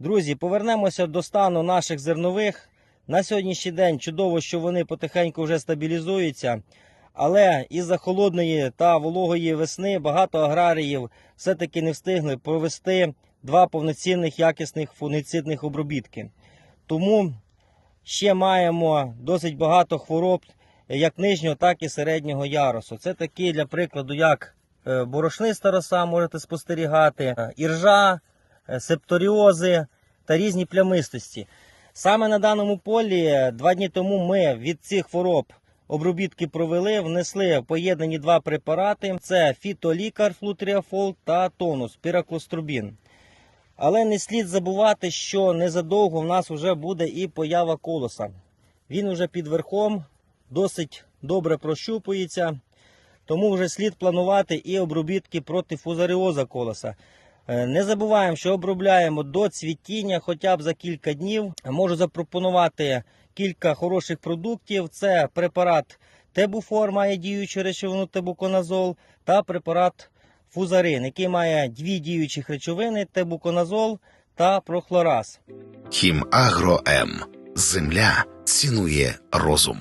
Друзі, повернемося до стану наших зернових. На сьогоднішній день чудово, що вони потихеньку вже стабілізуються. Але із-за холодної та вологої весни багато аграріїв все-таки не встигли провести два повноцінних якісних фунгіцидних обробітки. Тому ще маємо досить багато хвороб як нижнього, так і середнього ярусу. Це такі, для прикладу, як е, борошниста роса, можете спостерігати, е, іржа, септоріози та різні плямистості. Саме на даному полі е, два дні тому ми від цих хвороб обробітки провели, внесли поєднані два препарати: це фітолікар флутріафол та тонус піраклострубін. Але не слід забувати, що незадовго в нас вже буде і поява колоса. Він уже під верхом досить добре прощупується, тому вже слід планувати і обробітки проти фузаріоза колоса. Е, Не забуваємо, що обробляємо до цвітіння хоча б за кілька днів. Можу запропонувати кілька хороших продуктів. Це препарат Тебуфор, має діючу речовину тебуконазол, та препарат Фузарин, який має дві діючих речовини тебуконазол та прохлораз. Хімагро М. Земля цінує розум.